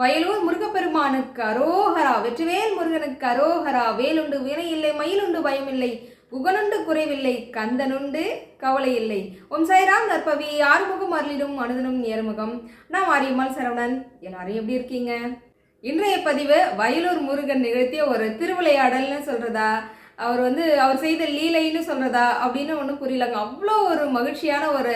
வயலூர் முருகப்பெருமானுக்கு அரோகரா வெற்றிவேல் முருகனுக்கு அரோகரா வேலுண்டு வினை இல்லை மயிலுண்டு பயமில்லை புகனுண்டு குறைவில்லை கந்தனுண்டு கவலை இல்லை ஓம் சாய்ராம் நற்பவி ஆறுமுகம் அருளிடும் அனுதனும் நேர்முகம். நான் ஆரியம்மாள் சரவணன். எல்லாரும் எப்படி இருக்கீங்க? இன்றைய பதிவு வயலூர் முருகன் நிகழ்த்திய ஒரு திருவிளையாடல்னு சொல்றதா? அவர் வந்து அவர் செய்த லீலைன்னு சொல்கிறதா அப்படின்னு ஒன்றும் புரியலங்க. அவ்வளோ ஒரு மகிழ்ச்சியான ஒரு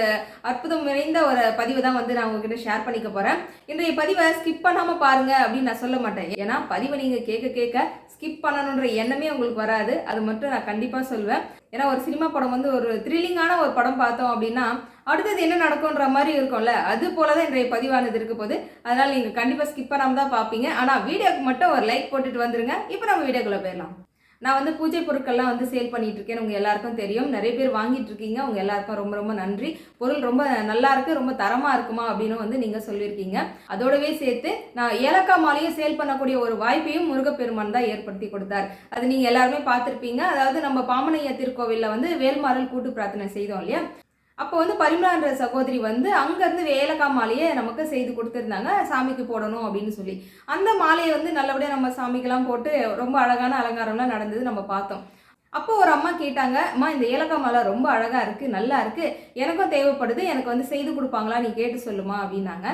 அற்புதம் நிறைந்த ஒரு பதிவு தான் வந்து நான் உங்ககிட்ட ஷேர் பண்ணிக்க போகிறேன் இன்றைய பதிவை ஸ்கிப் பண்ணாமல் பாருங்க அப்படின்னு நான் சொல்ல மாட்டேன். ஏன்னா பதிவை நீங்கள் கேட்க கேட்க ஸ்கிப் பண்ணணுன்ற எண்ணமே உங்களுக்கு வராது. அது மட்டும் நான் கண்டிப்பாக சொல்வேன். ஏன்னா ஒரு சினிமா படம் வந்து ஒரு த்ரில்லிங்கான ஒரு படம் பார்த்தோம் அப்படின்னா அடுத்தது என்ன நடக்கும்ன்ற மாதிரி இருக்கும்ல அது போல தான் இன்றைய பதிவானது இருக்க போது அதனால் நீங்கள் கண்டிப்பாக ஸ்கிப் பண்ணாமல் தான் பார்ப்பீங்க ஆனால் வீடியோக்கு மட்டும் ஒரு லைக் போட்டுட்டு வந்துருங்க. இப்போ நம்ம வீடியோக்குள்ள போயிடலாம். நான் வந்து பூஜை பொருட்கள்லாம் வந்து சேல் பண்ணிகிட்டு இருக்கேன் உங்கள் எல்லாருக்கும் தெரியும். நிறைய பேர் வாங்கிட்டு இருக்கீங்க உங்கள் எல்லாருக்கும் ரொம்ப ரொம்ப நன்றி. பொருள் ரொம்ப நல்லா இருக்குது ரொம்ப தரமாக இருக்குமா அப்படின்னு வந்து நீங்கள் சொல்லியிருக்கீங்க. அதோடவே சேர்த்து நான் ஏலக்காய் மாலையும் சேல் பண்ணக்கூடிய ஒரு வாய்ப்பையும் முருகப்பெருமான் தான் ஏற்படுத்தி கொடுத்தார். அது நீங்கள் எல்லாருமே பார்த்துருப்பீங்க. அதாவது நம்ம பாமனையா திருக்கோவிலில் வந்து வேல்மாறல் கூட்டு பிரார்த்தனை செய்தோம் இல்லையா? அப்போ வந்து பரிமளான்ற சகோதரி வந்து அங்கேருந்து ஏலக்காய் மாலையை நமக்கு செய்து கொடுத்துருந்தாங்க. சாமிக்கு போடணும் அப்படின்னு சொல்லி. அந்த மாலையை வந்து நல்லபடியாக நம்ம சாமிக்கெல்லாம் போட்டு ரொம்ப அழகான அலங்காரம்லாம் நடந்தது நம்ம பார்த்தோம். அப்போ ஒரு அம்மா கேட்டாங்க அம்மா இந்த ஏலக்காய் மாலை ரொம்ப அழகாக இருக்குது நல்லா இருக்குது எனக்கும் தேவைப்படுது எனக்கு வந்து செய்து கொடுப்பாங்களா? நீ கேட்டு சொல்லுமா அப்படின்னாங்க.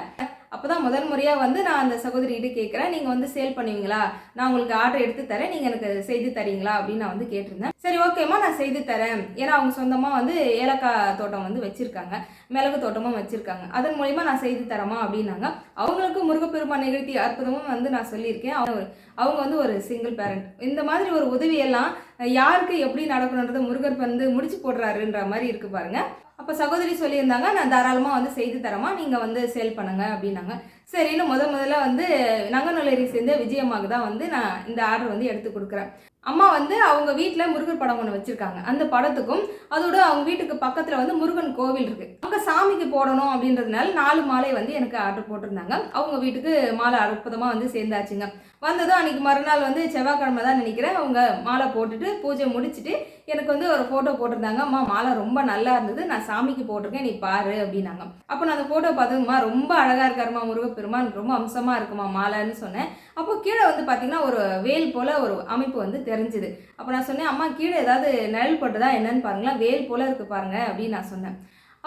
அப்போ தான் முதல் முறையாக வந்து நான் அந்த சகோதரிகிட்ட கேட்குறேன் நீங்கள் வந்து சேல் பண்ணுவீங்களா? நான் உங்களுக்கு ஆர்டர் எடுத்து தரேன். நீங்கள் எனக்கு செய்து தரீங்களா? அப்படின்னு நான் வந்து கேட்டிருந்தேன். சரி ஓகேம்மா நான் செய்து தரேன். ஏன்னா அவங்க சொந்தமாக வந்து ஏலக்காய் தோட்டம் வந்து வச்சுருக்காங்க. மிளகு தோட்டமும் வச்சுருக்காங்க. அதன் மூலிமா நான் செய்து தரமா? அப்படின்னாங்க. அவங்களுக்கு முருகப்பெருமான் நிகழ்த்தி அற்புதமும் வந்து நான் சொல்லியிருக்கேன். அவங்க அவங்க வந்து ஒரு சிங்கிள் பேரண்ட் இந்த மாதிரி ஒரு உதவியெல்லாம் யாருக்கு எப்படி நடக்கணுன்றதை முருகர் வந்து முடிச்சு போடுறாருன்ற மாதிரி இருக்கு பாருங்கள் அப்போ சகோதரி சொல்லியிருந்தாங்க நான் தாராளமாக வந்து செய்து தரமா நீங்கள் வந்து சேல் பண்ணுங்க அப்படின்னாங்க. சரின்னு முத முதல்ல வந்து நங்கநல்லூரை சேர்ந்த விஜயம்மாவுக்கு தான் வந்து நான் இந்த ஆர்டர் வந்து எடுத்து கொடுக்குறேன். அம்மா வந்து அவங்க வீட்டில் முருகர் படம் ஒன்று வச்சுருக்காங்க. அந்த படத்துக்கும் அதோட அவங்க வீட்டுக்கு பக்கத்தில் வந்து முருகன் கோவில் இருக்குது அங்கே சாமிக்கு போடணும் அப்படின்றதுனால நாலு மாலை வந்து எனக்கு ஆர்டர் போட்டிருந்தாங்க. அவங்க வீட்டுக்கு மாலை அற்புதமாக வந்து சேர்ந்தாச்சுங்க. வந்ததும் அன்றைக்கி மறுநாள் வந்து செவ்வாய்க்கிழமை தான் நினைக்கிறேன். அவங்க மாலை போட்டுட்டு பூஜை முடிச்சுட்டு எனக்கு வந்து ஒரு ஃபோட்டோ போட்டிருந்தாங்க. அம்மா மாலை ரொம்ப நல்லா இருந்தது. நான் சாமிக்கு போட்டிருக்கேன். நீ பாரு அப்படின்னாங்க. அப்போ நான் அந்த ஃபோட்டோ பார்த்ததுமா ரொம்ப அழகாக இருக்காருமா முருகப்பெருமான் ரொம்ப அம்சமாக இருக்குமா மாலைன்னு சொன்னேன். அப்போ கீழே வந்து பார்த்தீங்கன்னா ஒரு வேல் போல் ஒரு அமைப்பு வந்து தெரிஞ்சுது. அப்போ நான் சொன்னேன் அம்மா கீழே ஏதாவது நிழல் போட்டதா என்னன்னு பாருங்களேன். வேல் போல் இருக்குது பாருங்க அப்படின்னு நான் சொன்னேன்.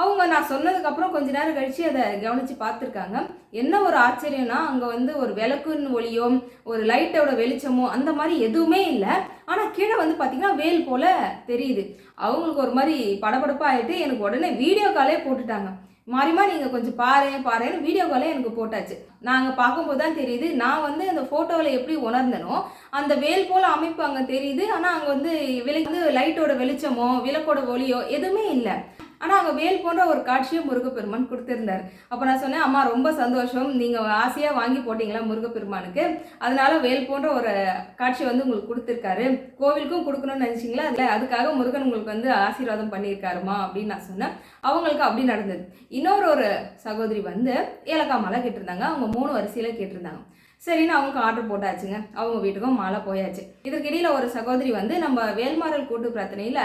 அவங்க நான் சொன்னதுக்கப்புறம் கொஞ்ச நேரம் கழித்து அதை கவனித்து பார்த்துருக்காங்க. என்ன ஒரு ஆச்சரியம்னா அங்கே வந்து ஒரு விளக்குன்னு ஒளியோ ஒரு லைட்டோட வெளிச்சமோ அந்த மாதிரி எதுவுமே இல்லை. ஆனால் கீழே வந்து பார்த்திங்கன்னா வேல் போல் தெரியுது. அவங்களுக்கு ஒரு மாதிரி படபடப்பாக ஆகிட்டு எனக்கு உடனே வீடியோ காலே போட்டுட்டாங்க. மாறிமா நீங்கள் கொஞ்சம் பாரு பாருன்னு வீடியோ காலே எனக்கு போட்டாச்சு. நாங்கள் பார்க்கும்போது தான் தெரியுது நான் வந்து அந்த ஃபோட்டோவில் எப்படி உணர்ந்தனோ அந்த வேல் போல் அமைப்பு அங்கே தெரியுது. ஆனால் அங்கே வந்து விலை வந்து லைட்டோட வெளிச்சமோ விளக்கோட ஒளியோ எதுவுமே இல்லை. ஆனால் அங்கே வேல் போன்ற ஒரு காட்சியை முருகப்பெருமான் கொடுத்துருந்தார். அப்போ நான் சொன்னேன் அம்மா ரொம்ப சந்தோஷம். நீங்கள் ஆசையாக வாங்கி போட்டிங்களா முருகப்பெருமானுக்கு? அதனால வேல் போன்ற ஒரு காட்சி வந்து உங்களுக்கு கொடுத்துருக்காரு. கோவிலுக்கும் கொடுக்கணும்னு நினச்சிங்களா? அதில் அதுக்காக முருகன் உங்களுக்கு வந்து ஆசீர்வாதம் பண்ணியிருக்காருமா? அப்படின்னு நான் சொன்னேன். அவங்களுக்கு அப்படி நடந்தது. இன்னொரு ஒரு சகோதரி வந்து ஏலக்காய் மலை கேட்டிருந்தாங்க. அவங்க மூணு வரிசையில் கேட்டிருந்தாங்க. சரின்னு அவங்க ஆர்டர் போட்டாச்சுங்க. அவங்க வீட்டுக்கும் மாலை போயாச்சு. இதற்கிடையில் ஒரு சகோதரி வந்து நம்ம வேல்மாறல் கூட்டு பிரார்த்தனையில்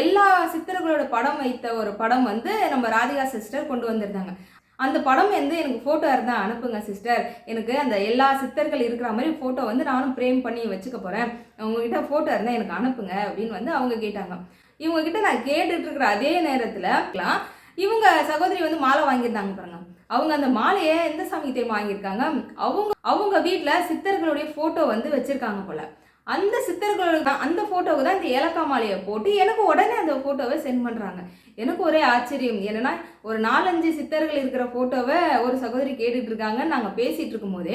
எல்லா சித்தர்களோட படம் வைத்த ஒரு படம் வந்து நம்ம ராதிகா சிஸ்டர் கொண்டு வந்திருந்தாங்க. அந்த படம் வந்து எனக்கு ஃபோட்டோ இருந்தால் அனுப்புங்க சிஸ்டர் எனக்கு அந்த எல்லா சித்தர்கள் இருக்கிற மாதிரி ஃபோட்டோ வந்து நானும் ஃப்ரேம் பண்ணி வச்சுக்க போகிறேன் உங்ககிட்ட ஃபோட்டோ இருந்தால் எனக்கு அனுப்புங்க அப்படின்னு வந்து அவங்க கேட்டாங்க. இவங்கக்கிட்ட நான் கேட்டுட்டு இருக்கிற அதே நேரத்தில் இவங்க சகோதரி வந்து மாலை வாங்கியிருந்தாங்க பாருங்க. அவங்க அந்த மாலையை எந்த சாமிக்கு தெரியுமா வாங்கியிருக்காங்க. அவங்க அவங்க வீட்டில் சித்தர்களுடைய ஃபோட்டோ வந்து வச்சுருக்காங்க போல். அந்த சித்தர்களோட அந்த ஃபோட்டோவுக்கு தான் இந்த ஏலக்காய் மாலையை போட்டு எனக்கு உடனே அந்த ஃபோட்டோவை சென்ட் பண்ணுறாங்க எனக்கு ஒரே ஆச்சரியம் என்னன்னா ஒரு நாலஞ்சு சித்தர்கள் இருக்கிற ஃபோட்டோவை ஒரு சகோதரி கேட்டுட்டு இருக்காங்க. நாங்கள் பேசிட்டு இருக்கும்போது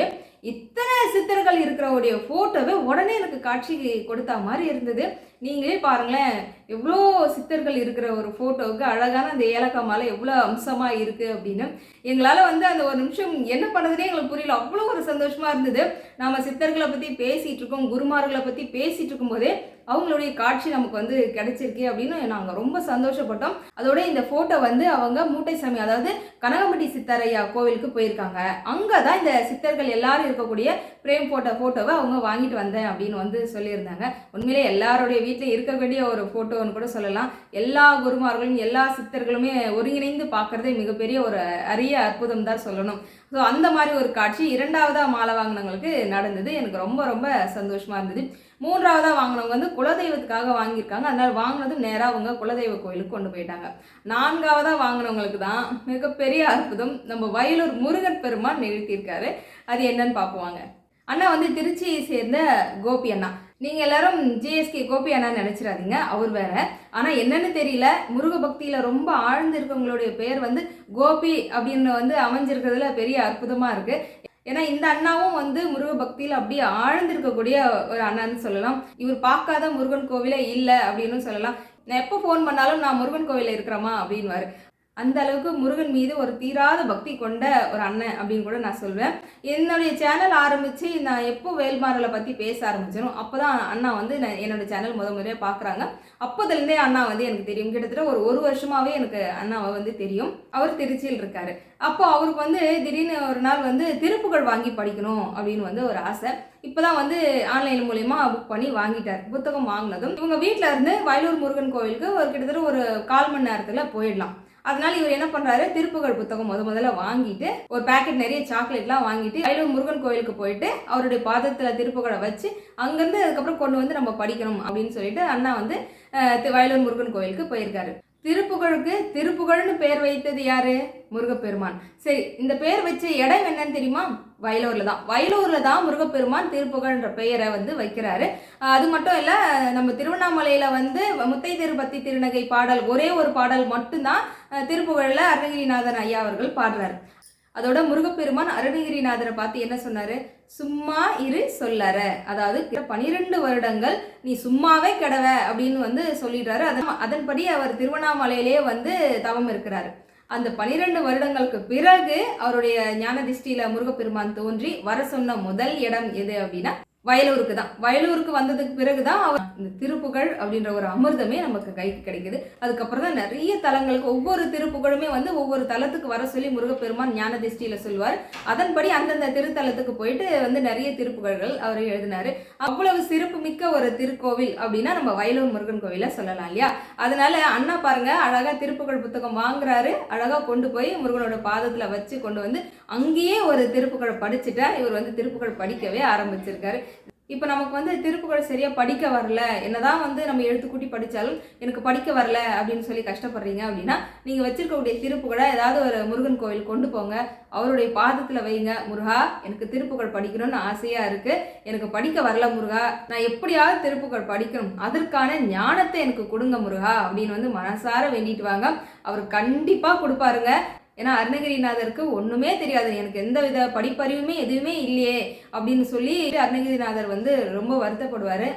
இத்தனை சித்தர்கள் இருக்கிறவுடைய ஃபோட்டோவை உடனே எனக்கு காட்சி கொடுத்தா மாதிரி இருந்தது. நீங்களே பாருங்களேன் எவ்வளோ சித்தர்கள் இருக்கிற ஒரு ஃபோட்டோவுக்கு அழகான அந்த ஏலக்காய் மாலை எவ்வளோ அம்சமாக இருக்குது அப்படின்னு. எங்களால் வந்து அந்த ஒரு நிமிஷம் என்ன பண்ணதுனே எங்களுக்கு புரியல. அவ்வளோ ஒரு சந்தோஷமாக இருந்தது. நாம் சித்தர்களை பற்றி பேசிகிட்டு இருக்கோம் குருமார்களை பற்றி பேசிகிட்டு இருக்கும்போதே அவங்களுடைய காட்சி நமக்கு வந்து கிடைச்சிருக்கு அப்படின்னு நாங்கள் ரொம்ப சந்தோஷப்பட்டோம். அதோட இந்த ஃபோட்டோ வந்து அவங்க மூட்டைசாமி அதாவது கனகம்பட்டி சித்தரையா கோவிலுக்கு போயிருக்காங்க. அங்கே தான் இந்த சித்தர்கள் எல்லாரும் இருக்கக்கூடிய பிரேம் போட்ட ஃபோட்டோவை அவங்க வாங்கிட்டு வந்தேன் அப்படின்னு வந்து சொல்லியிருந்தாங்க. உண்மையிலே எல்லாருடைய வீட்டில் இருக்கக்கூடிய ஒரு ஃபோட்டோன்னு கூட சொல்லலாம். எல்லா குருமார்களும் எல்லா சித்தர்களுமே ஒருங்கிணைந்து பார்க்குறதே மிகப்பெரிய ஒரு அரிய அற்புதம் தான் சொல்லணும். ஸோ அந்த மாதிரி ஒரு காட்சி இரண்டாவதாக மாலை வாங்கினவங்களுக்கு நடந்தது. எனக்கு ரொம்ப ரொம்ப சந்தோஷமாக இருந்தது. மூன்றாவதாக வாங்கினவங்க வந்து குலதெய்வத்துக்காக வாங்கியிருக்காங்க. அதனால் வாங்கினதும் நேராக அவங்க குலதெய்வ கோயிலுக்கு கொண்டு போயிட்டாங்க. நான்காவதாக வாங்கினவங்களுக்கு தான் மிகப்பெரிய அற்புதம். நம்ம வயலூர் முருகன் பெருமான் நிகழ்த்தியிருக்காரு. அது என்னன்னு பார்ப்போங்க அண்ணா வந்து திருச்சியை சேர்ந்த கோபி அண்ணா. நீங்கள் எல்லாரும் ஜிஎஸ்கே கோபி அண்ணா நினச்சிடாதீங்க. அவர் வேற. ஆனால் என்னன்னு தெரியல. முருக பக்தியில் ரொம்ப ஆழ்ந்து இருக்கவங்களுடைய பெயர் வந்து கோபி அப்படின்னு வந்து அமைஞ்சிருக்கிறதுல பெரிய அற்புதமாக இருக்குது ஏன்னா இந்த அண்ணாவும் வந்து முருக பக்தியில் அப்படியே ஆழ்ந்திருக்கக்கூடிய ஒரு அண்ணான்னு சொல்லலாம். இவர் பார்க்காத முருகன் கோவிலே இல்லை அப்படின்னு சொல்லலாம். நான் எப்போ ஃபோன் பண்ணாலும் நான் முருகன் கோவிலில் இருக்கிறேமா அப்படின்வாரு அந்த அளவுக்கு முருகன் மீது ஒரு தீராத பக்தி கொண்ட ஒரு அண்ணன் அப்படின்னு கூட நான் சொல்வேன். என்னுடைய சேனல் ஆரம்பித்து நான் எப்போ வேல்மாரலை பற்றி பேச ஆரம்பிச்சனோ அப்போ தான் அண்ணா வந்து நான் என்னோட சேனல் முத முறையாக பார்க்குறாங்க அப்போதுலேருந்தே அண்ணா வந்து எனக்கு தெரியும். கிட்டத்தட்ட ஒரு ஒரு வருஷமாகவே எனக்கு அண்ணாவை வந்து தெரியும். அவர் திருச்சியில் இருக்காரு. அப்போ அவருக்கு வந்து திடீர்னு ஒரு நாள் வந்து திருப்புகழ் வாங்கி படிக்கணும் அப்படின்னு வந்து ஒரு ஆசை. இப்போதான் வந்து ஆன்லைன் மூலயமா புக் பண்ணி வாங்கிட்டார். புத்தகம் வாங்கினதும் இவங்க வீட்டில் இருந்து வயலூர் முருகன் கோவிலுக்கு ஒரு கிட்டத்தட்ட ஒரு கால் மணி நேரத்தில் போயிடலாம். அதனால இவர் என்ன பண்றாரு? திருப்புகழ் புத்தகம் முத முதல்ல வாங்கிட்டு ஒரு பாக்கெட் நிறைய சாக்லேட்லாம் வாங்கிட்டு வயலூர் முருகன் கோயிலுக்கு போயிட்டு அவருடைய பாதத்துல திருப்புகழை வச்சு அங்கிருந்து அதுக்கப்புறம் கொண்டு வந்து நம்ம படிக்கணும் அப்படின்னு சொல்லிட்டு அண்ணா வந்து வயலூர் முருகன் கோயிலுக்கு போயிருக்காரு. திருப்புகழுக்கு திருப்புகழ்னு பேர் வைத்தது யாரு? முருகப்பெருமான். சரி இந்த பேர் வச்ச இடம் என்னன்னு தெரியுமா? வயலூர்ல தான். வயலூர்ல தான் முருகப்பெருமான் திருப்புகழ்ன்ற பெயரை வந்து வைக்கிறாரு. அது மட்டும் இல்லை நம்ம திருவண்ணாமலையில வந்து முத்தை திருப்பத்தி திருநகை பாடல் ஒரே ஒரு பாடல் மட்டும்தான் திருப்புகழில் அருணகிரிநாதன் ஐயா அவர்கள் பாடுறாரு. அதோட முருகப்பெருமான் அருணகிரிநாதரை பார்த்து என்ன சொன்னாரு? சும்மா இரு சொல்லற. அதாவது பனிரெண்டு வருடங்கள் நீ சும்மாவே கிடவ அப்படின்னு வந்து சொல்லிடுறாரு. அதன் அதன்படி அவர் திருவண்ணாமலையிலேயே வந்து தவம் இருக்கிறாரு. அந்த பனிரெண்டு வருடங்களுக்கு பிறகு அவருடைய ஞான திஷ்டியில முருகப்பெருமான் தோன்றி வர சொன்ன முதல் இடம் எது அப்படின்னா வயலூருக்கு தான் வயலூருக்கு வந்ததுக்கு பிறகு தான் அவர் இந்த திருப்புகழ் அப்படின்ற ஒரு அமிர்தமே நமக்கு கைக்கு கிடைக்குது. அதுக்கப்புறம் தான் நிறைய தலங்களுக்கு ஒவ்வொரு திருப்புகழுமே வந்து ஒவ்வொரு தலத்துக்கு வர சொல்லி முருகப்பெருமான் ஞான திஷ்டியில சொல்வார் அதன்படி அந்தந்த திருத்தலத்துக்கு போயிட்டு வந்து நிறைய திருப்புகழ்கள் அவர் எழுதினாரு. அவ்வளவு சிறப்பு மிக்க ஒரு திருக்கோவில் அப்படின்னா நம்ம வயலூர் முருகன் கோவில சொல்லலாம் இல்லையா? அதனால அண்ணா பாருங்க அழகா திருப்புகழ் புத்தகம் வாங்குறாரு. அழகா கொண்டு போய் முருகனோட பாதத்துல வச்சு கொண்டு வந்து அங்கேயே ஒரு திருப்புகழ் படிச்சுட்டா இவர் வந்து திருப்புகழ் படிக்கவே ஆரம்பிச்சிருக்காரு. இப்போ நமக்கு வந்து திருப்புகழ் சரியாக படிக்க வரல. என்னதான் வந்து நம்ம எழுத்துக்கூட்டி படித்தாலும் எனக்கு படிக்க வரல அப்படின்னு சொல்லி கஷ்டப்படுறீங்க அப்படின்னா நீங்கள் வச்சிருக்கக்கூடிய திருப்புகழை ஏதாவது ஒரு முருகன் கோவில் கொண்டு போங்க. அவருடைய பாதத்தில் வைங்க. முருகா எனக்கு திருப்புகழ் படிக்கணும்னு ஆசையாக இருக்குது எனக்கு படிக்க வரல முருகா. நான் எப்படியாவது திருப்புகழ் படிக்கணும். அதற்கான ஞானத்தை எனக்கு கொடுங்க முருகா அப்படின்னு வந்து மனசார வேண்டிட்டு வாங்க. அவர் கண்டிப்பாக கொடுப்பாருங்க. ஏன்னா அருணகிரிநாதருக்கு ஒன்றுமே தெரியாது. எனக்கு எந்த வித படிப்பறிவுமே எதுவுமே இல்லையே அப்படின்னு சொல்லி அருணகிரிநாதர் வந்து ரொம்ப வருத்தப்படுவார்.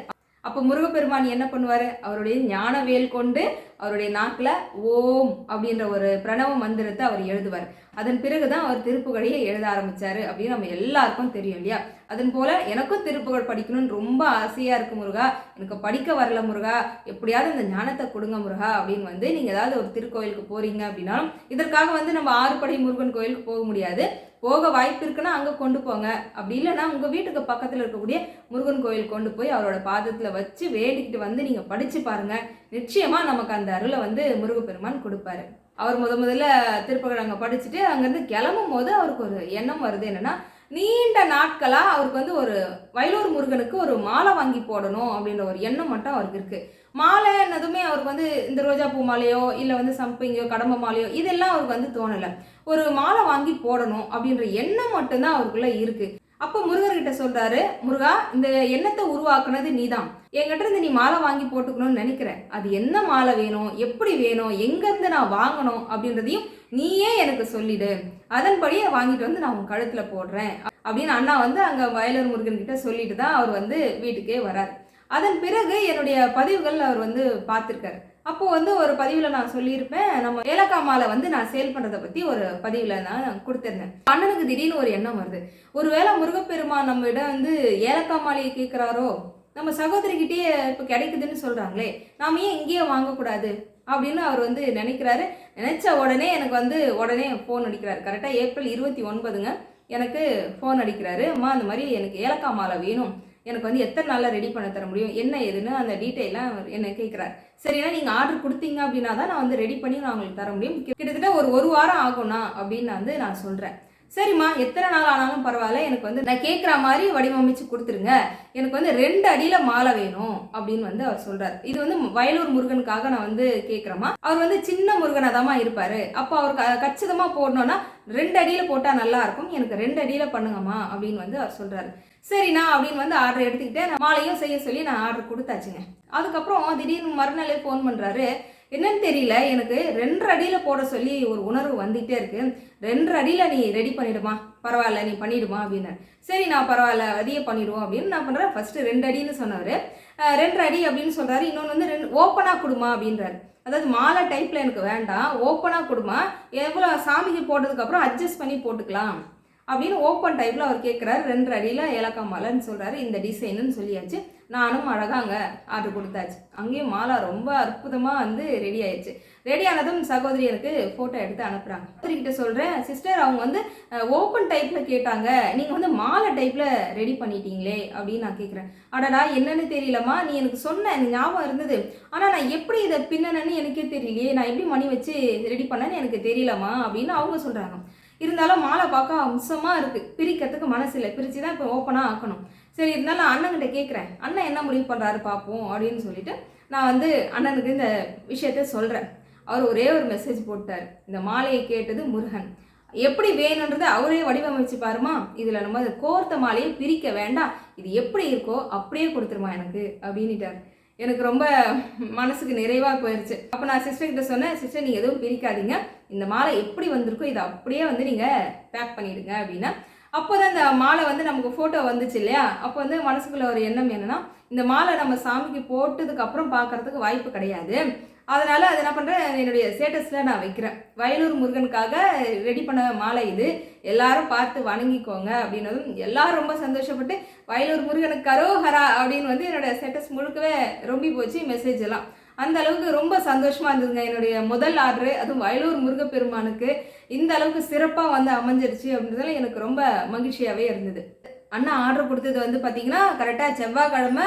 அப்போ முருகப்பெருமான் என்ன பண்ணுவார்? அவருடைய ஞானவேல் கொண்டு அவருடைய நாக்கில் ஓம் அப்படின்ற ஒரு பிரணவ மந்திரத்தை அவர் எழுதுவார். அதன் பிறகு தான் அவர் திருப்புகழையே எழுத ஆரம்பித்தார் அப்படின்னு நம்ம எல்லாருக்கும் தெரியும் இல்லையா? அதன் போல் எனக்கும் திருப்புகழ் படிக்கணும்னு ரொம்ப ஆசையாக இருக்கு முருகா. எனக்கு படிக்க வரல முருகா. எப்படியாவது இந்த ஞானத்தை கொடுங்க முருகா அப்படின்னு வந்து நீங்கள் ஏதாவது ஒரு திருக்கோயிலுக்கு போகிறீங்க அப்படின்னாலும் இதற்காக வந்து நம்ம ஆறுபடை முருகன் கோயிலுக்கு போக முடியாது. போக வாய்ப்பு இருக்குன்னா அங்கே கொண்டு போங்க. அப்படி இல்லைன்னா உங்கள் வீட்டுக்கு பக்கத்தில் இருக்கக்கூடிய முருகன் கோயில் கொண்டு போய் அவரோட பாதத்தில் வச்சு வேடிக்கிட்டு வந்து நீங்கள் படித்து பாருங்க. நிச்சயமாக நமக்கு அந்த அருளை வந்து முருகப்பெருமான் கொடுப்பாரு. அவர் முத முதல்ல திருப்பகழங்க படிச்சுட்டு அங்கேருந்து கிளம்பும் போது அவருக்கு ஒரு எண்ணம் வருது என்னன்னா நீண்ட நாட்களாக அவருக்கு வந்து ஒரு வயலூர் முருகனுக்கு ஒரு மாலை வாங்கி போடணும் அப்படின்ற ஒரு எண்ணம் மட்டும் அவருக்கு இருக்குது மாலை என்னதுமே அவருக்கு வந்து இந்த ரோஜா பூ மாலையோ இல்லை வந்து சம்பிங்கோ கடம்ப மாலையோ இதெல்லாம் அவருக்கு வந்து தோணலை. ஒரு மாலை வாங்கி போடணும் அப்படின்ற எண்ணம் மட்டும்தான் அவருக்குள்ள இருக்கு. அப்போ முருகர்கிட்ட சொல்றாரு முருகா இந்த எண்ணத்தை உருவாக்குனது நீதான். என்கிட்ட இருந்து நீ மாலை வாங்கி போட்டுக்கணும்னு நினைக்கிறேன். அது என்ன மாலை வேணும்? எப்படி வேணும்? எங்கேருந்து நான் வாங்கணும்? அப்படின்றதையும் நீயே எனக்கு சொல்லிடு. அதன்படியே வாங்கிட்டு வந்து நான் உன் கழுத்தில் போடுறேன் அப்படின்னு அண்ணா வந்து அங்கே வயலூர் முருகன் கிட்ட சொல்லிட்டு தான் அவர் வந்து வீட்டுக்கே வரார். அதன் பிறகு என்னுடைய பதிவுகள் அவர் வந்து பார்த்துருக்காரு. அப்போது வந்து ஒரு பதிவில் நான் சொல்லியிருப்பேன் நம்ம ஏலக்காய் மாலை வந்து நான் சேல் பண்ணுறதை பற்றி ஒரு பதிவில் நான் கொடுத்துருந்தேன். அண்ணனுக்கு திடீர்னு ஒரு எண்ணம் வருது. ஒருவேளை முருகப்பெருமான் நம்மகிட்ட வந்து ஏலக்காய் மாலையை கேட்குறாரோ? நம்ம சகோதரிக்கிட்டேயே இப்போ கிடைக்குதுன்னு சொல்கிறாங்களே நாம ஏன் இங்கேயே வாங்கக்கூடாது? அப்படின்னு அவர் வந்து நினைக்கிறாரு. நினச்ச உடனே எனக்கு வந்து உடனே ஃபோன் அடிக்கிறாரு. கரெக்டாக ஏப்ரல் இருபத்தி ஒன்பதுங்க. எனக்கு ஃபோன் அடிக்கிறாரு. அம்மா அந்த மாதிரி எனக்கு ஏலக்காய் மாலை வேணும். எனக்கு வந்து எத்தனை நாளில் ரெடி பண்ண தர முடியும்? என்ன ஏதுன்னு அந்த டீட்டெயிலாக என்ன கேட்குறாரு சரினா நீங்கள் ஆர்டர் கொடுத்தீங்க அப்படின்னா தான் நான் வந்து ரெடி பண்ணி நான் உங்களுக்கு தர முடியும். கிட்டத்தட்ட ஒரு ஒரு வாரம் ஆகும்னா அப்படின்னு வந்து நான் சொல்கிறேன் சரிம்மா எத்தனை நாள் ஆனாலும் பரவாயில்ல எனக்கு வந்து நான் கேட்குற மாதிரி வடிவமைச்சு கொடுத்துருங்க. எனக்கு வந்து ரெண்டு அடியில் மாலை வேணும் அப்படின்னு வந்து அவர் சொல்கிறார் இது வந்து வயலூர் முருகனுக்காக நான் வந்து கேட்குறேம்மா அவர் வந்து சின்ன முருகனாக முருகனாதாம்மா இருப்பார். அப்போ அவர் க- கச்சிதமா போடணும்னா ரெண்டு அடியில் போட்டால் நல்லாயிருக்கும் எனக்கு ரெண்டு அடியில் பண்ணுங்கம்மா அப்படின்னு வந்து அவர் சொல்கிறாரு சரிண்ணா அப்படின்னு வந்து ஆர்டர் எடுத்துக்கிட்டேன் நான் மாலையும் செய்ய சொல்லி நான் ஆர்டர் கொடுத்தாச்சுங்க. அதுக்கப்புறம் திடீர்னு மறுநாளே ஃபோன் பண்ணுறாரு என்னன்னு தெரியல. எனக்கு ரெண்டரை அடியில் போட சொல்லி ஒரு உணர்வு வந்துகிட்டே இருக்கு. ரெண்டரை அடியில் நீ ரெடி பண்ணிடுமா? பரவாயில்ல நீ பண்ணிடுமா அப்படின்னு. சரி நான் பரவாயில்ல அதையே பண்ணிடுவோம் அப்படின்னு நான் பண்ணுறேன் ஃபஸ்ட்டு ரெண்டு அடின்னு சொன்னார். ரெண்டு ரெண்டரை அடி அப்படின்னு சொல்கிறாரு இன்னொன்று வந்து ரெண்டு ஓப்பனாக கொடுமா அப்படின்றாரு. அதாவது மாலை டைப்பில் எனக்கு வேண்டாம். ஓப்பனாக கொடுமா. எவ்வளோ சாமிக்கு போட்டதுக்கப்புறம் அட்ஜஸ்ட் பண்ணி போட்டுக்கலாம் அப்படின்னு ஓப்பன் டைப்பில் அவர் கேட்குறாரு ரெண்டு அடியில் ஏலக்காய் மாலைன்னு சொல்கிறாரு இந்த டிசைனுன்னு சொல்லியாச்சு. நானும் அழகாங்க ஆர்டர் கொடுத்தாச்சு. அங்கேயும் மாலா ரொம்ப அற்புதமாக வந்து ரெடி ஆயிடுச்சு. ரெடி ஆனதும் சகோதரி எனக்கு ஃபோட்டோ எடுத்து அனுப்புகிறாங்க சகோதரி கிட்ட சிஸ்டர் அவங்க வந்து ஓப்பன் டைப்பில் கேட்டாங்க. நீங்கள் வந்து மாலை டைப்பில் ரெடி பண்ணிட்டீங்களே? அப்படின்னு நான் கேட்குறேன் அடடா என்னன்னு தெரியலம்மா. நீ எனக்கு சொன்ன எனக்கு ஞாபகம் இருந்தது. ஆனால் நான் எப்படி இதை பின்னணன்னு எனக்கே தெரியலையே. நான் எப்படி மணி வச்சு ரெடி பண்ணேன்னு எனக்கு தெரியலம்மா அப்படின்னு அவங்க சொல்கிறாங்க இருந்தாலும் மாலை பார்க்க அம்சமாக இருக்குது பிரிக்கிறதுக்கு மனசு இல்லை. பிரித்து தான் இப்போ ஓப்பனாக ஆக்கணும். சரி இருந்தாலும் அண்ணன்கிட்ட கேட்குறேன் அண்ணன் என்ன முடிவு பண்ணுறாரு பார்ப்போம் அப்படின்னு சொல்லிட்டு நான் வந்து அண்ணனுக்கு இந்த விஷயத்த சொல்கிறேன் அவர் ஒரே ஒரு மெசேஜ் போட்டார். இந்த மாலையை கேட்டது முருகன். எப்படி வேணுன்றதை அவரே வடிவமைச்சு பாருமா. இதில் நம்ம அந்த கோர்த்த மாலையை பிரிக்க வேண்டாம். இது எப்படி இருக்கோ அப்படியே கொடுத்துருமா எனக்கு அப்படின்ட்டார் எனக்கு ரொம்ப மனசுக்கு நிறைவாக போயிடுச்சு அப்போ நான் சிஸ்டர் கிட்ட சொன்னேன் சிஸ்டர் நீங்கள் எதுவும் பிரிக்காதீங்க. இந்த மாலை எப்படி வந்திருக்கோ இதை அப்படியே வந்து நீங்கள் பேக் பண்ணிவிடுங்க அப்படின்னா அப்போ தான் இந்த மாலை வந்து நமக்கு ஃபோட்டோ வந்துச்சு இல்லையா? அப்போ வந்து மனசுக்குள்ள ஒரு எண்ணம் என்னென்னா இந்த மாலை நம்ம சாமிக்கு போட்டதுக்கப்புறம் பார்க்குறதுக்கு பார்க்கறதுக்கு வாய்ப்பு கிடையாது. அதனால் அது என்ன பண்ணுறேன் என்னுடைய ஸ்டேட்டஸில் நான் வைக்கிறேன். வயலூர் முருகனுக்காக ரெடி பண்ண மாலை இது. எல்லாரும் பார்த்து வணங்கிக்கோங்க அப்படின்னதும் எல்லாரும் ரொம்ப சந்தோஷப்பட்டு வயலூர் முருகனுக்கு கரோஹரா அப்படின்னு வந்து என்னோடய ஸ்டேட்டஸ் முழுக்கவே ரொம்பி போச்சு மெசேஜ் எல்லாம். அந்த அளவுக்கு ரொம்ப சந்தோஷமாக இருந்ததுங்க. என்னுடைய முதல் ஆர்டரு அதுவும் வயலூர் முருகப்பெருமானுக்கு இந்த அளவுக்கு சிறப்பாக வந்து அமைஞ்சிருச்சு அப்படின்றதுல எனக்கு ரொம்ப மகிழ்ச்சியாகவே இருந்தது. அண்ணா ஆர்டர் கொடுத்தது வந்து பார்த்தீங்கன்னா கரெக்டாக செவ்வாய்க்கிழமை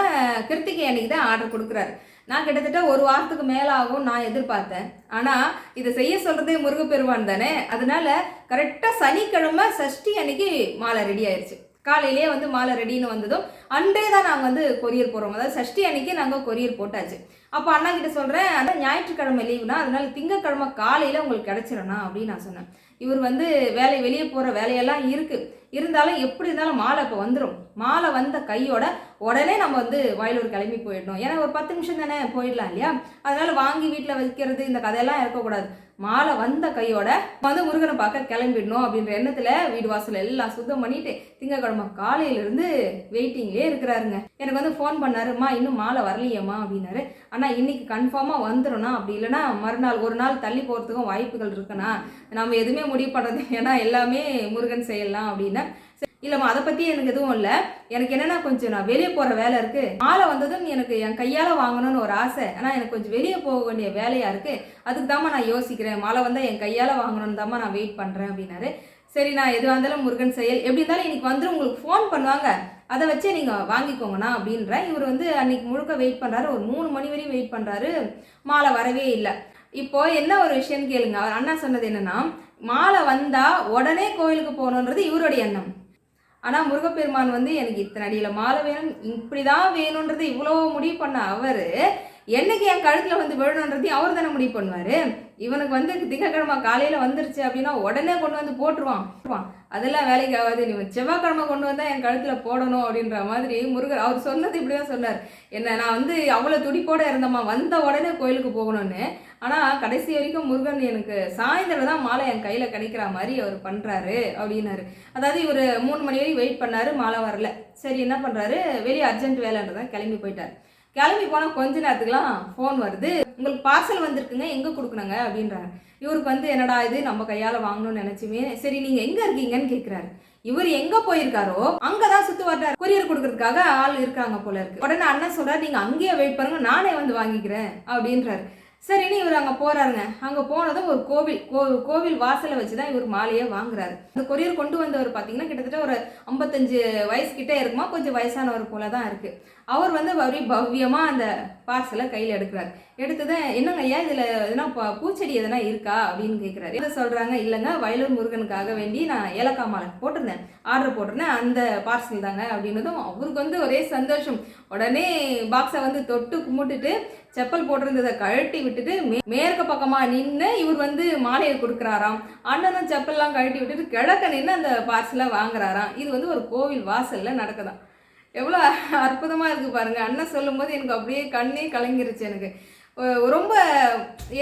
கிருத்திகை அன்னைக்கு தான் ஆர்டர் கொடுக்குறாரு. நான் கிட்டத்தட்ட ஒரு வாரத்துக்கு மேலே ஆகும் நான் எதிர்பார்த்தேன். ஆனால் இதை செய்ய சொல்கிறதே முருகப்பெருமான் தானே. அதனால கரெக்டாக சனிக்கிழமை சஷ்டி அன்னைக்கு மாலை ரெடி ஆயிடுச்சு காலையிலேயே வந்து மாலை ரெடின்னு வந்ததும் அன்றே தான் நாங்கள் வந்து கொரியர் போடுறோம் அதாவது சஷ்டி அன்னைக்கு நாங்கள் கொரியர் போட்டாச்சு. அப்போ அண்ணா கிட்ட சொல்கிறேன் அதான் ஞாயிற்றுக்கிழமை லீவுனா அதனால திங்கக்கிழமை காலையில் உங்களுக்கு கிடச்சிடணும் அப்படின்னு நான் சொன்னேன். இவர் வந்து வேலை வெளியே போகிற வேலையெல்லாம் இருக்குது இருந்தாலும் எப்படி இருந்தாலும் மாலை இப்போ வந்துடும் மாலை வந்த கையோட உடனே நம்ம வந்து வயலூர் கிளம்பி போயிடணும். ஏன்னா ஒரு பத்து நிமிஷம் தானே போயிடலாம் இல்லையா? அதனால வாங்கி வீட்டில் வைக்கிறது இந்த கதையெல்லாம் இருக்கக்கூடாது. மாலை வந்த கையோட வந்து முருகனை பார்க்க கிளம்பிடணும் அப்படின்ற எண்ணத்துல வீடு வாசல் எல்லாம் சுத்தம் பண்ணிட்டு திங்கக்கிழமை காலையில இருந்து வெயிட்டிங்லேயே இருக்கிறாருங்க. எனக்கு வந்து ஃபோன் பண்ணாருமா இன்னும் மாலை வரலையேம்மா அப்படின்னாரு. ஆனால் இன்னைக்கு கன்ஃபார்மாக வந்துடும்னா அப்படி இல்லைன்னா மறுநாள் ஒரு நாள் தள்ளி போகிறதுக்கும் வாய்ப்புகள் இருக்குண்ணா. நம்ம எதுவுமே முடிவு பண்ணுறது ஏன்னா எல்லாமே முருகன் செய்யலாம் அப்படின்னா இல்லைம்மா அதை பற்றி எனக்கு எதுவும் இல்லை. எனக்கு என்னென்னா கொஞ்சம் நான் வெளியே போகிற வேலை இருக்குது மாலை வந்ததும் எனக்கு என் கையால் வாங்கணும்னு ஒரு ஆசை. ஆனால் எனக்கு கொஞ்சம் வெளியே போக வேண்டிய வேலையாக இருக்குது அதுக்கு தாம்மா நான் யோசிக்கிறேன். மாலை வந்தால் என் கையால் வாங்கணும்னு தாம்மா நான் வெயிட் பண்ணுறேன் அப்படின்னாரு. சரி நான் எதுவாக இருந்தாலும் முருகன் செயல். எப்படி இருந்தாலும் இன்னைக்கு வந்துடும் உங்களுக்கு ஃபோன் பண்ணுவாங்க. அதை வச்சே நீங்கள் வாங்கிக்கோங்கண்ணா அப்படின்றேன் இவர் வந்து அன்னைக்கு முழுக்க வெயிட் பண்ணுறாரு ஒரு மூணு மணி வரையும் வெயிட் பண்ணுறாரு மாலை வரவே இல்லை. இப்போது என்ன ஒரு விஷயம்னு கேளுங்க. அவர் அண்ணா சொன்னது என்னன்னா மாலை வந்தால் உடனே கோயிலுக்கு போகணுன்றது இவருடைய எண்ணம். ஆனால் முருகப்பெருமான் வந்து எனக்கு இத்தனை அடியில் மாலை வேணும் இப்படி தான் வேணுன்றது இவ்வளோ முடிவு பண்ண அவர் என்னைக்கு என் கழுத்தில் வந்து விழணுன்றதையும் அவர் தானே முடிவு பண்ணுவார்? இவனுக்கு வந்து திங்கக்கிழமை காலையில் வந்துருச்சு அப்படின்னா உடனே கொண்டு வந்து போட்டுருவான். அதெல்லாம் வேலைக்கு ஆகாது. நீ செவ்வாய்க்கிழமை கொண்டு வந்தால் என் கழுத்தில் போடணும் அப்படின்ற மாதிரி முருகர் அவர் சொன்னது இப்படி தான் சொன்னார். என்ன நான் வந்து அவ்வளோ துடிப்போட இருந்தம்மா வந்த உடனே கோயிலுக்கு போகணும்னு ஆனால் கடைசி வரைக்கும் முருகன் எனக்கு சாயந்தரம் தான் மாலை என் கையில் கிடைக்கிற மாதிரி அவர் பண்ணுறாரு அப்படின்னாரு. அதாவது இவர் மூணு மணி வரைக்கும் வெயிட் பண்ணாரு மாலை வரல. சரி என்ன பண்ணுறாரு வெளியே அர்ஜென்ட் வேலைன்றதான் கிளம்பி போயிட்டார். கிளம்பி போனால் கொஞ்ச நேரத்துக்குலாம் ஃபோன் வருது. உங்களுக்கு பார்சல் வந்திருக்குங்க எங்கே கொடுக்கணுங்க? அப்படின்றாரு. இவருக்கு வந்து என்னடா இது? நம்ம கையால் வாங்கணும்னு நினச்சுமே. சரி நீங்கள் எங்கே இருக்கீங்கன்னு கேட்குறாரு இவர் எங்க போயிருக்காரோ அங்கதான் சுத்து வட்டார் கொரியர் கொடுக்கறதுக்காக ஆள் இருக்காங்க போல இருக்கு. உடனே அண்ணன் சொல்றாரு நீங்க அங்கேயே வெயிட் பண்ணுங்க நானே வந்து வாங்கிக்கிறேன். அப்படின்றாரு. சரின்னு இவர் அங்கே போறாருங்க. அங்கே போனதும் ஒரு கோவில் கோ கோவில் வாசலை வச்சு தான் இவர் மாலையை வாங்குறாரு. அந்த கொரியர் கொண்டு வந்தவர் பார்த்தீங்கன்னா கிட்டத்தட்ட ஒரு ஐம்பத்தஞ்சு வயசு கிட்டே இருக்குமா கொஞ்சம் வயசானவர் போல தான் இருக்குது அவர் வந்து வரி பவ்யமாக அந்த பார்சலை கையில் எடுக்கிறார். எடுத்ததும் என்னங்க ஐயா இதில் எதனா ப- பூச்செடி எதனா இருக்கா? அப்படின்னு கேட்குறாரு என்ன சொல்கிறாங்க இல்லைங்க வயலூர் முருகனுக்காக வேண்டி நான் ஏலக்காய் மாலை போட்டிருந்தேன். ஆர்டர் போட்டிருந்தேன். அந்த பார்சல் தாங்க. அப்படின்னதும் அவருக்கு வந்து ஒரே சந்தோஷம். உடனே பாக்ஸை வந்து தொட்டு கும்பிட்டுட்டு செப்பல் போட்டிருந்ததை கழட்டி விட்டுட்டு மே மேற்கு பக்கமாக நின்று இவர் வந்து மாலையை கொடுக்குறாராம். அண்ணனும் செப்பல்லாம் கழட்டி விட்டுட்டு கிழக்க நின்று அந்த பார்சலை வாங்குறாராம். இது வந்து ஒரு கோவில் வாசலில் நடக்குதான். எவ்வளோ அற்புதமாக இருக்குது பாருங்கள் அண்ணன் சொல்லும்போது எனக்கு அப்படியே கண்ணே கலங்கிருச்சு எனக்கு. ரொம்ப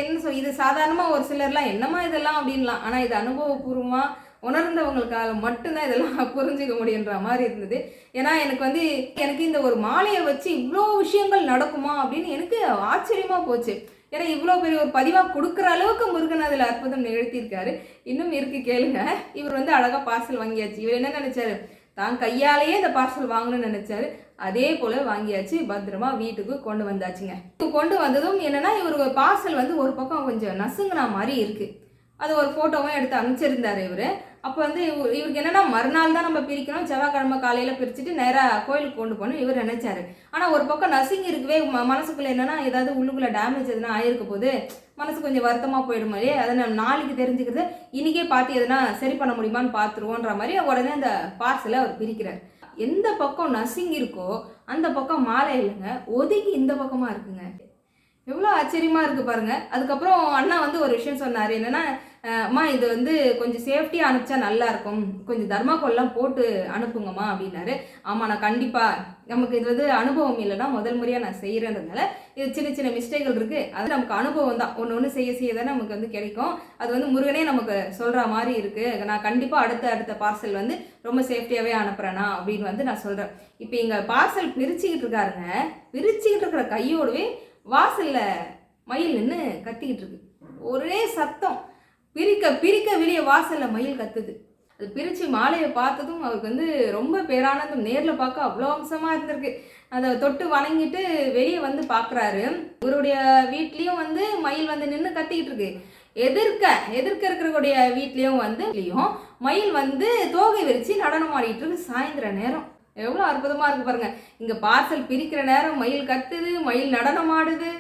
என்ன சொல் இது சாதாரணமாக ஒரு சிலர்லாம் என்னம்மா இதெல்லாம் அப்படின்லாம். ஆனால் இது அனுபவபூர்வமாக உணர்ந்தவங்களுக்காக மட்டும்தான் இதெல்லாம் புரிஞ்சுக்க முடியுன்ற மாதிரி இருந்தது. ஏன்னா எனக்கு வந்து எனக்கு இந்த ஒரு மாலையை வச்சு இவ்வளோ விஷயங்கள் நடக்குமா அப்படின்னு எனக்கு ஆச்சரியமாக போச்சு. ஏன்னா இவ்வளோ பெரிய ஒரு பதிவாக கொடுக்குற அளவுக்கு முருகன் அதில் அற்புதம் நிகழ்த்தியிருக்காரு. இன்னும் இருக்கு கேளுங்க. இவர் வந்து அழகாக பார்சல் வாங்கியாச்சு. இவர் என்ன நினைச்சாரு? தான் கையாலேயே இந்த பார்சல் வாங்கணும்னு நினச்சாரு. அதே போல் வாங்கியாச்சு. பத்திரமா வீட்டுக்கு கொண்டு வந்தாச்சுங்க. கொண்டு வந்ததும் என்னென்னா இவருக்கு பார்சல் வந்து ஒரு பக்கம் கொஞ்சம் நசுங்குன மாதிரி இருக்குது அது ஒரு ஃபோட்டோவும் எடுத்து அனுப்பிச்சிருந்தார் இவர். அப்போ வந்து இவருக்கு என்னன்னா மறுநாள் தான் நம்ம பிரிக்கணும். செவ்வாய்க்கிழமை காலையில் பிரிச்சுட்டு நேராக கோயிலுக்கு கொண்டு போகணும். இவர் நினைச்சாரு. ஆனால் ஒரு பக்கம் நசுங்கி இருக்கவே ம- மனசுக்குள்ள என்னன்னா ஏதாவது உள்ளுக்குள்ளே டேமேஜ் எதுனா ஆயிருக்க போது மனசு கொஞ்சம் வருத்தமாக போயிடும் மாதிரியே அதை நம்ம நாளைக்கு தெரிஞ்சுக்கிறது இன்னைக்கே பார்த்து எதுனா சரி பண்ண முடியுமான்னு பார்த்துருவோன்ற மாதிரி உடனே அந்த பார்சலை அவர் பிரிக்கிறார். எந்த பக்கம் நசுங்கி இருக்கோ அந்த பக்கம் மாலை இல்லைங்க. ஒதுங்கி இந்த பக்கமாக இருக்குங்க. எவ்வளோ ஆச்சரியமாக இருக்குது பாருங்கள் அதுக்கப்புறம் அண்ணா வந்து ஒரு விஷயம் சொன்னார். என்னென்னா அம்மா இது வந்து கொஞ்சம் சேஃப்டியாக அனுப்பிச்சா நல்லா இருக்கும். கொஞ்சம் தர்மாக்கோல்லாம் போட்டு அனுப்புங்கம்மா அப்படின்னாரு. ஆமாம் நான் கண்டிப்பாக நமக்கு இது வந்து அனுபவம் இல்லைன்னா முதல் முறையாக நான் செய்கிறதுனால இது சின்ன சின்ன மிஸ்டேக்கள் இருக்குது அது நமக்கு அனுபவம் தான். ஒன்று ஒன்று செய்ய செய்ய தான் நமக்கு வந்து கிடைக்கும். அது வந்து முருகனே நமக்கு சொல்கிற மாதிரி இருக்குது நான் கண்டிப்பாக அடுத்த அடுத்த பார்சல் வந்து ரொம்ப சேஃப்டியாகவே அனுப்புகிறேனா அப்படின்னு வந்து நான் சொல்கிறேன் இப்போ இங்கே பார்சல் பிரிச்சுக்கிட்டு இருக்காருங்க. பிரிச்சுக்கிட்டு இருக்கிற கையோடவே வாசலில் மயில் நின்று கத்திக்கிட்டு இருக்கு. ஒரே சத்தம். பிரிக்க பிரிக்க வெளியே வாசல்ல மயில் கத்துது. அது பிரிச்சு மாலையை பார்த்ததும் அவருக்கு வந்து ரொம்ப பேரானந்தம். நேர்ல பார்க்க அவ்வளோ அம்சமா இருந்திருக்கு. அதை தொட்டு வணங்கிட்டு வெளியே வந்து பார்க்குறாரு இவருடைய வீட்லேயும் வந்து மயில் வந்து நின்று கத்திக்கிட்டு இருக்கு. எதிர்க்க எதிர்க்க இருக்கிறக்கூடிய வீட்லேயும் வந்து மயில் வந்து தோகை விரிச்சு நடனம் ஆடிட்டு இருக்கு சாயந்தர நேரம். எவ்வளோ அற்புதமாக இருக்கு பாருங்க. இங்கே பார்சல் பிரிக்கிற நேரம் மயில் கத்துது மயில் நடனம் ஆடுது.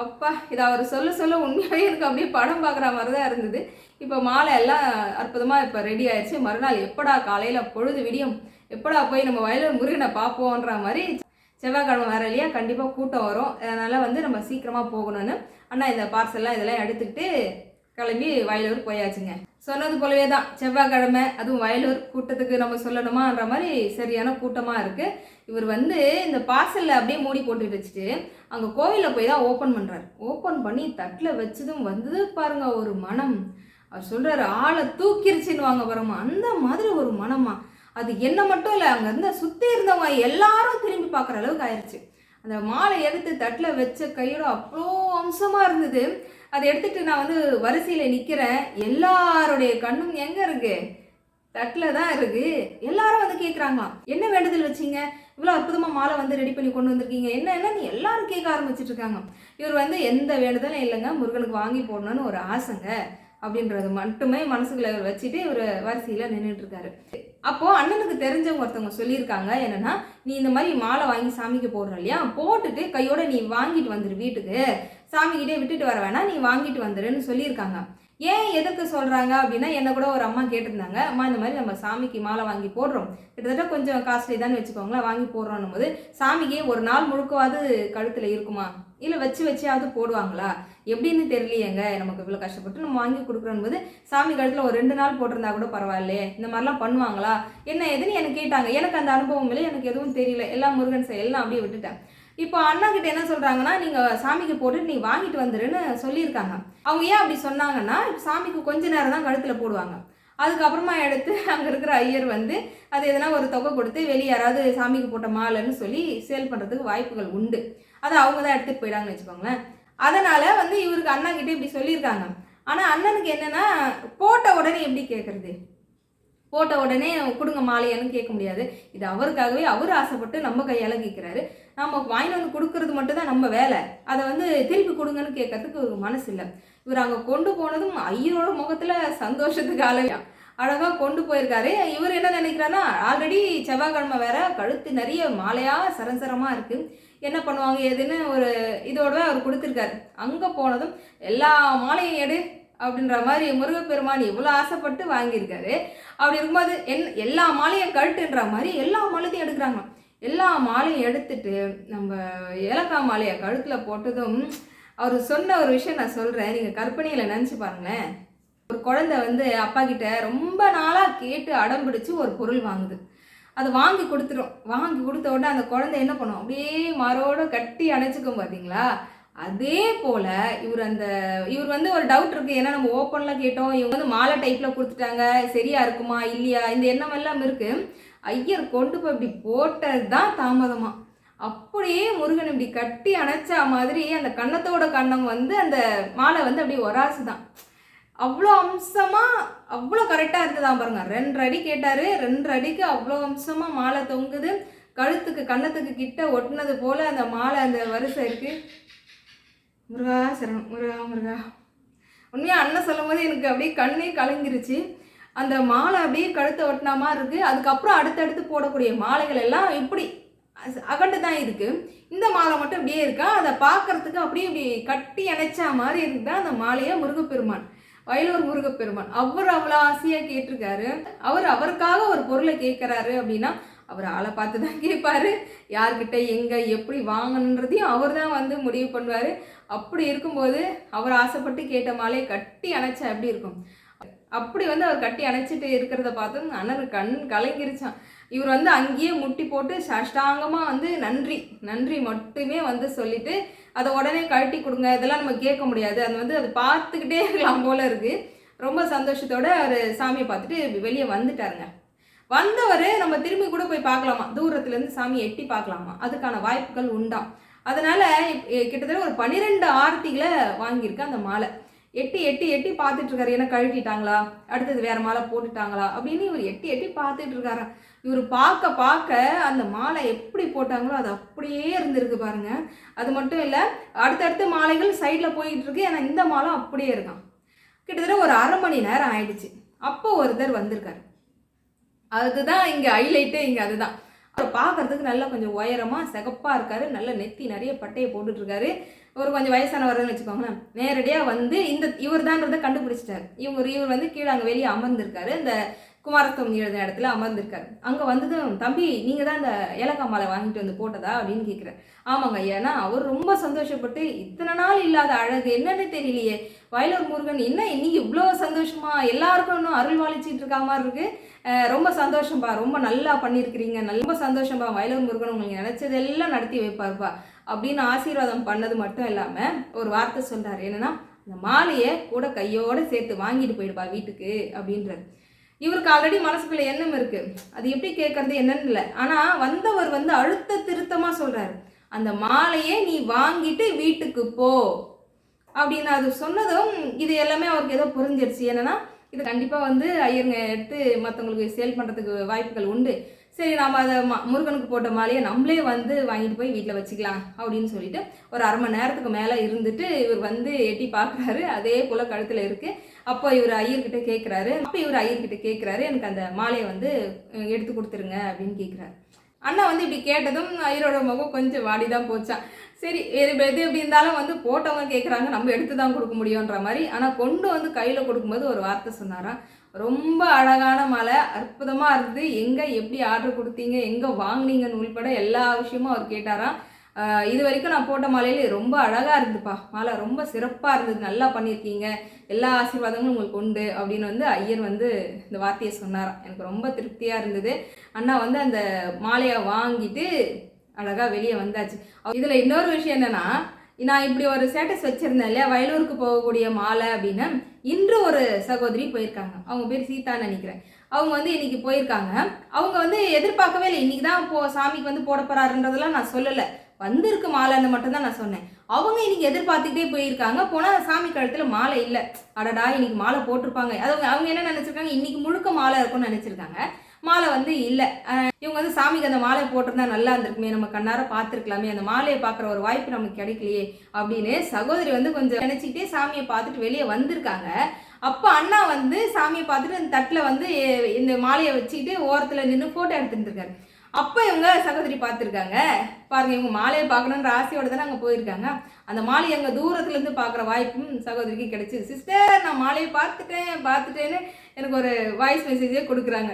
அப்பா இதை அவர் சொல்ல சொல்ல உண்மையாகவே எனக்கு அப்படியே படம் பார்க்குற மாதிரி தான் இருந்தது. இப்போ மாலை எல்லாம் அற்புதமாக இப்போ ரெடி ஆயிடுச்சு மறுநாள் எப்படா காலையில் பொழுது விடியும்? எப்படா போய் நம்ம வயலூர் முருகனை பார்ப்போன்ற மாதிரி செவ்வாய்க்கிழமை வர இல்லையா? கண்டிப்பாக கூட்டம் வரும். அதனால் வந்து நம்ம சீக்கிரமாக போகணும்னு அண்ணா இந்த பார்சல்லாம் இதெல்லாம் எடுத்துக்கிட்டு கிளம்பி வயலூர் போயாச்சுங்க. சொன்னது போலவே தான் செவ்வாய்க்கிழமை அதுவும் வயலூர் கூட்டத்துக்கு நம்ம சொல்லணுமான்ற மாதிரி சரியான கூட்டமாக இருக்குது இவர் வந்து இந்த பார்சலில் அப்படியே மூடி போட்டு வச்சுட்டு அங்கே கோவிலில் போய் தான் ஓப்பன் பண்ணுறாரு ஓப்பன் பண்ணி தட்டில் வச்சதும் வந்தது பாருங்க ஒரு மனம். அவர் சொல்கிறாரு ஆளை தூக்கிருச்சுன்னு வாங்க பாருமா அந்த மாதிரி ஒரு மனமா அது என்ன மட்டும் இல்லை அங்கே இருந்த சுற்றி இருந்தவங்க எல்லாரும் திரும்பி பார்க்குற அளவுக்கு ஆயிடுச்சு அந்த மாலை எடுத்து தட்டில் வச்ச கையோட அவ்வளோ அம்சமாக இருந்தது. அதை எடுத்துட்டு நான் வந்து வரிசையில் நிற்கிறேன் எல்லாருடைய கண்ணும் எங்கே இருக்கு? தட்டில் தான் இருக்குது எல்லாரும் வந்து கேட்குறாங்களாம் என்ன வேண்டுதல் வச்சீங்க? இவ்வளோ அற்புதமாக மாலை வந்து ரெடி பண்ணி கொண்டு வந்திருக்கீங்க. என்ன என்னன்னு எல்லாரும் கேட்க ஆரம்பிச்சிட்டு இருக்காங்க. இவர் வந்து எந்த வேண்டுதலும் இல்லைங்க. முருகனுக்கு வாங்கி போடணும்னு ஒரு ஆசைங்க. அப்படின்றது மட்டுமே மனசுக்குள்ள வச்சுட்டு இவர் வரிசையில் நின்றுட்டு இருக்காரு. அப்போது அண்ணனுக்கு தெரிஞ்சவங்க ஒருத்தவங்க சொல்லியிருக்காங்க என்னென்னா நீ இந்த மாதிரி மாலை வாங்கி சாமிக்கு போடுற இல்லையா? போட்டுட்டு கையோட நீ வாங்கிட்டு வந்துடு வீட்டுக்கு. சாமிக்கிட்டே விட்டுட்டு வர வேணாம் நீ வாங்கிட்டு வந்துடுன்னு சொல்லியிருக்காங்க. ஏன் எதுக்கு சொல்கிறாங்க அப்படின்னா என்ன கூட ஒரு அம்மா கேட்டிருந்தாங்க. அம்மா இந்த மாதிரி நம்ம சாமிக்கு மாலை வாங்கி போடுறோம். கிட்டத்தட்ட கொஞ்சம் காஸ்ட்லி தான் வச்சுக்கோங்களேன் வாங்கி போடுறோன்னும் போது சாமிக்கு ஒரு நாள் முழுக்கவாது கழுத்தில் இருக்குமா? இல்லை வச்சு வச்சாவது போடுவாங்களா? எப்படின்னு தெரியலையேங்க. நமக்கு இவ்வளோ கஷ்டப்பட்டு நம்ம வாங்கி கொடுக்குறோம் போது சாமி கழுத்தில் ஒரு ரெண்டு நாள் போட்டிருந்தா கூட பரவாயில்லையே. இந்த மாதிரிலாம் பண்ணுவாங்களா? என்ன எதுன்னு எனக்கு கேட்டாங்க. எனக்கு அந்த அனுபவம் இல்லை எனக்கு எதுவும் தெரியல. எல்லாம் முருகன் செயல் எல்லாம் அப்படியே விட்டுட்டேன். இப்போ அண்ணா கிட்ட என்ன சொல்கிறாங்கன்னா நீங்கள் சாமிக்கு போட்டு நீ வாங்கிட்டு வந்துருன்னு சொல்லியிருக்காங்க. அவங்க ஏன் அப்படி சொன்னாங்கன்னா சாமிக்கு கொஞ்ச நேரம் தான் கழுத்தில் போடுவாங்க. அதுக்கப்புறமா எடுத்து அங்கே இருக்கிற ஐயர் வந்து அது எதனா ஒரு தொகை கொடுத்து வெளியே யாராவது சாமிக்கு போட்ட மாலைன்னு சொல்லி சேல் பண்ணுறதுக்கு வாய்ப்புகள் உண்டு. அதை அவங்க தான் எடுத்துகிட்டு போயிடாங்கன்னு வச்சுக்கோங்களேன். அதனால் வந்து இவருக்கு அண்ணா இப்படி சொல்லியிருக்காங்க. ஆனால் அண்ணனுக்கு என்னென்னா போட்ட உடனே எப்படி கேட்குறது போட்ட உடனே கொடுங்க மாலையான்னு கேட்க முடியாது. இது அவருக்காகவே அவர் ஆசைப்பட்டு நம்ம கையால் கேட்குறாரு நம்ம வாங்கிட்டு வந்து கொடுக்கறது மட்டும் தான் நம்ம வேலை. அதை வந்து திருப்பி கொடுங்கன்னு கேட்கறதுக்கு ஒரு மனசு இல்லை. இவர் அங்கே கொண்டு போனதும் ஐயரோட முகத்தில் சந்தோஷத்துக்கு அளவியா அழகாக கொண்டு போயிருக்காரு. இவர் என்ன நினைக்கிறாருன்னா ஆல்ரெடி செவ்வாய்க்கிழமை வேற கழுத்து நிறைய மாலையாக சரசரமாக இருக்குது என்ன பண்ணுவாங்க? ஏதுன்னு ஒரு இதோட அவர் கொடுத்துருக்காரு. அங்கே போனதும் எல்லா மாலையும் எடு அப்படின்ற மாதிரி முருகப்பெருமான் இவ்வளோ ஆசைப்பட்டு வாங்கியிருக்காரு. அப்படி இருக்கும்போது என் எல்லா மாலையும் கழுட்டுன்ற மாதிரி எல்லா மாலையும் எடுக்கிறாங்க எல்லா மாலையும் எடுத்துட்டு நம்ம ஏலக்காய் மாலையை கழுத்தில் போட்டதும் அவர் சொன்ன ஒரு விஷயம் நான் சொல்கிறேன் நீங்கள் கற்பனையில் நினச்சி பாருங்களேன். ஒரு குழந்தை வந்து அப்பா கிட்ட ரொம்ப நாளாக கேட்டு அடம் பிடிச்சி ஒரு பொருள் வாங்குது. அதை வாங்கி கொடுத்துரும். வாங்கி கொடுத்த உடனே அந்த குழந்தை என்ன பண்ணும்? அப்படியே மரோட கட்டி அணைச்சிக்கும் பார்த்தீங்களா அதே போல் இவர் அந்த இவர் வந்து ஒரு டவுட் இருக்குது ஏன்னா நம்ம ஓப்பனில் கேட்டோம். இவங்க வந்து மாலை டைப்பில் கொடுத்துட்டாங்க. சரியா இருக்குமா? இல்லையா? இந்த எண்ணம் எல்லாம் இருக்குது ஐயர் கொண்டு போய் இப்படி போட்டது தான் தாமதமாக அப்படியே முருகன் இப்படி கட்டி அணைச்சா மாதிரி அந்த கன்னத்தோட கண்ணம் வந்து அந்த மாலை வந்து அப்படியே ஒராசு தான் அவ்வளோ அம்சமாக அவ்வளோ கரெக்டாக இருந்ததான் பாருங்க. ரெண்டரை அடி கேட்டார். ரெண்டரை அடிக்கு அவ்வளோ அம்சமாக மாலை தொங்குது. கழுத்துக்கு கன்னத்துக்கு கிட்ட ஒட்டினது போல் அந்த மாலை அந்த வரிசை இருக்குது முருகா சரணம் முருகா முருகா. உண்மையாக அண்ணன் சொல்லும் போது எனக்கு அப்படியே கண்ணே கலங்கிருச்சு. அந்த மாலை அப்படியே கழுத்தை ஒட்டின மாதிரி இருக்குது அதுக்கப்புறம் அடுத்தடுத்து போடக்கூடிய மாலைகள் எல்லாம் இப்படி அகண்டு தான் இருக்குது இந்த மாலை மட்டும் அப்படியே இருக்கா? அதை பார்க்கறதுக்கு அப்படியே இப்படி கட்டி அணைச்சா மாதிரி இருந்தால் அந்த மாலையை முருகப்பெருமான் வயலூர் முருகப்பெருமான். அவர் அவ்வளோ ஆசையாக கேட்டிருக்காரு. அவர் அவருக்காக ஒரு பொருளை கேட்குறாரு அப்படின்னா அவர் ஆளை பார்த்து தான் கேட்பாரு. யார்கிட்ட எங்கே எப்படி வாங்கணுன்றதையும் அவர் தான் வந்து முடிவு பண்ணுவார். அப்படி இருக்கும்போது அவர் ஆசைப்பட்டு கேட்ட மாலையை கட்டி அணைச்சா எப்படி இருக்கும்? அப்படி வந்து அவர் கட்டி அணைச்சிட்டு இருக்கிறத பார்த்து அண்ணர் கண் கலங்கிருச்சான். இவர் வந்து அங்கேயே முட்டி போட்டு சஷ்டாங்கமாக வந்து நன்றி நன்றி மட்டுமே வந்து சொல்லிட்டு அதை உடனே கழட்டி கொடுங்க இதெல்லாம் நம்ம கேட்க முடியாது. அது வந்து அது பார்த்துக்கிட்டே இருக்கலாம் போல இருக்குது ரொம்ப சந்தோஷத்தோடு அவர் சாமியை பார்த்துட்டு வெளியே வந்துட்டாருங்க. வந்தவர் நம்ம திரும்பி கூட போய் பார்க்கலாமா? தூரத்துலேருந்து சாமியை எட்டி பார்க்கலாமா? அதுக்கான வாய்ப்புகள் உண்டாம். அதனால் கிட்டத்தட்ட ஒரு பன்னிரெண்டு ஆர்த்திகளை வாங்கியிருக்கு அந்த மாலை. எட்டி எட்டி எட்டி பார்த்துட்டு இருக்காரு என்ன கழட்டிட்டாங்களா? அடுத்தது வேற மாலை போட்டுட்டாங்களா? அப்படின்னு இவர் எட்டி எட்டி பார்த்துட்டு இருக்காரு இவர் பார்க்க பார்க்க அந்த மாலை எப்படி போட்டாங்களோ அது அப்படியே இருந்திருக்கு பாருங்க. அது மட்டும் இல்லை அடுத்தடுத்த மாலைகள் சைடில் போயிட்டு இருக்கு ஏன்னா இந்த மாலை அப்படியே இருக்கான். கிட்டத்தட்ட ஒரு அரை மணி நேரம் ஆயிடுச்சு. அப்போ ஒருத்தர் வந்திருக்காரு. அதுதான் இங்கே ஹைலைட்டே இங்கே அதுதான். அவர் பார்க்கறதுக்கு நல்லா கொஞ்சம் உயரமாக சிகப்பாக இருக்காரு. நல்ல நெத்தி நிறைய பட்டையை போட்டுட்ருக்காரு. ஒரு கொஞ்சம் வயசானவர்னு வச்சுக்கோங்களேன். நேரடியாக வந்து இந்த இவர் தான்றதை கண்டுபிடிச்சிட்டார். இவர் இவர் வந்து கீழே அங்கே வெளியே அமர்ந்திருக்காரு. இந்த குமாரத்துவம் எழுத இடத்துல அமர்ந்திருக்காரு. அங்கே வந்ததும் தம்பி நீங்கள் தான் இந்த ஏலக்காய் மாலை வாங்கிட்டு வந்து போட்டதா? அப்படின்னு கேட்குறேன் ஆமாங்க ஏன்னா அவர் ரொம்ப சந்தோஷப்பட்டு இத்தனை நாள் இல்லாத அழகு என்னன்னு தெரியலையே. வயலூர் முருகன் என்ன இன்னைக்கு இவ்வளோ சந்தோஷமா? எல்லாருக்கும் இன்னும் அருள் வாழிச்சிட்டு இருக்க மாதிரி இருக்கு. ரொம்ப சந்தோஷம்பா. ரொம்ப நல்லா பண்ணியிருக்கிறீங்க. ரொம்ப சந்தோஷம்பா. வயலூர் முருகன் உங்களுக்கு நினைச்சதெல்லாம் நடத்தி வைப்பாருப்பா. அப்படின்னு ஆசீர்வாதம் பண்ணது மட்டும் இல்லாமல் ஒரு வார்த்தை சொல்கிறார் என்னென்னா அந்த மாலையை கூட கையோடு சேர்த்து வாங்கிட்டு போயிடுப்பா வீட்டுக்கு அப்படின்றாரு இவருக்கு ஆல்ரெடி மனசுக்குள்ள எண்ணம் இருக்குது அது எப்படி கேட்கறது என்னன்னு இல்லை. ஆனால் வந்தவர் வந்து அழுத்த திருத்தமாக சொல்கிறார் அந்த மாலையை நீ வாங்கிட்டு வீட்டுக்கு போ அப்படின்னு அது சொன்னதும் இது எல்லாமே அவருக்கு ஏதோ புரிஞ்சிருச்சு. என்னென்னா இது கண்டிப்பாக வந்து ஐயருங்க எடுத்து மற்றவங்களுக்கு சேல் பண்ணுறதுக்கு வாய்ப்புகள் உண்டு. சரி நாம் அதை மா முருகனுக்கு போட்ட மாலையை நம்மளே வந்து வாங்கிட்டு போய் வீட்டில் வச்சுக்கலாம் அப்படின்னு சொல்லிட்டு ஒரு அரை மணி நேரத்துக்கு மேலே இருந்துட்டு இவர் வந்து எட்டி பார்க்குறாரு. அதே போல் கழுத்தில் இருக்குது அப்போ இவர் ஐயர்கிட்ட கேட்குறாரு அப்போ இவர் ஐயர்கிட்ட கேட்குறாரு எனக்கு அந்த மாலையை வந்து எடுத்து கொடுத்துருங்க அப்படின்னு கேட்குறாரு அண்ணா வந்து இப்படி கேட்டதும் ஐயரோட முகம் கொஞ்சம் வாடி தான் போச்சான் சரி எது எது எப்படி இருந்தாலும் வந்து போட்டவங்க கேட்குறாங்க நம்ம எடுத்து தான் கொடுக்க முடியுன்ற மாதிரி. ஆனால் கொண்டு வந்து கையில் கொடுக்கும்போது ஒரு வார்த்தை சொன்னாராம். ரொம்ப அழகான மலை அற்புதமாக இருந்தது. எங்கே எப்படி ஆர்டர் கொடுத்தீங்க எங்கே வாங்கினீங்கன்னு உள்பட எல்லா விஷயமும் அவர் கேட்டாராம். இது வரைக்கும் நான் போட்ட மாலையில ரொம்ப அழகாக இருந்துப்பா. மாலை ரொம்ப சிறப்பாக இருந்தது. நல்லா பண்ணியிருக்கீங்க. எல்லா ஆசீர்வாதங்களும் உங்களுக்கு உண்டு அப்படின்னு வந்து ஐயர் வந்து இந்த வார்த்தையை சொன்னாராம். எனக்கு ரொம்ப திருப்தியாக இருந்தது. அண்ணா வந்து அந்த மாலையை வாங்கிட்டு அழகாக வெளியே வந்தாச்சு. இதில் இன்னொரு விஷயம் என்னென்னா நான் இப்படி ஒரு ஸ்டேட்டஸ் வச்சுருந்தேன் இல்லையா? வயலூருக்கு போகக்கூடிய மாலை அப்படின்னு. இன்று ஒரு சகோதரி போயிருக்காங்க. அவங்க பேர் சீதான்னு நினைக்கிறேன். அவங்க வந்து இன்னைக்கு போயிருக்காங்க. அவங்க வந்து எதிர்பார்க்கவே இல்லை. இன்னைக்கு தான் போ சாமிக்கு வந்து போட போறாருன்றதெல்லாம் நான் சொல்லலை. வந்திருக்கு மாலைன்னு மட்டும் தான் நான் சொன்னேன். அவங்க இன்னைக்கு எதிர்பார்த்துக்கிட்டே போயிருக்காங்க. போனால் சாமி கழுத்தில் மாலை இல்லை. அடடா இன்னைக்கு மாலை போட்டிருப்பாங்க. அது அவங்க என்ன நினச்சிருக்காங்க? இன்னைக்கு முழுக்க மாலை இருக்கும்னு நினச்சிருக்காங்க. மாலை வந்து இல்லை. இவங்க வந்து சாமிக்கு அந்த மாலை போட்டிருந்தா நல்லா இருந்திருக்குமே நம்ம கண்ணார பார்த்துருக்கலாமே அந்த மாலையை பார்க்குற ஒரு வாய்ப்பு நமக்கு கிடைக்கலையே அப்படின்னு சகோதரி வந்து கொஞ்சம் நினச்சிக்கிட்டே சாமியை பார்த்துட்டு வெளியே வந்திருக்காங்க. அப்போ அண்ணா வந்து சாமியை பார்த்துட்டு அந்த தட்டில் வந்து இந்த மாலையை வச்சுக்கிட்டு ஓரத்தில் நின்று ஃபோட்டோ எடுத்துட்டு இருக்காரு. அப்போ இவங்க சகோதரி பார்த்துருக்காங்க. பாருங்க இவங்க மாலையை பார்க்கணுன்ற ஆசையோடு தானே அங்கே போயிருக்காங்க. அந்த மாலையை அங்கே தூரத்துலேருந்து பார்க்குற வாய்ப்பும் சகோதரிக்கு கிடைச்சிது. சிஸ்டர் நான் மாலையை பார்த்துட்டேன் பார்த்துட்டேன்னு எனக்கு ஒரு வாய்ஸ் மெசேஜே கொடுக்குறாங்க.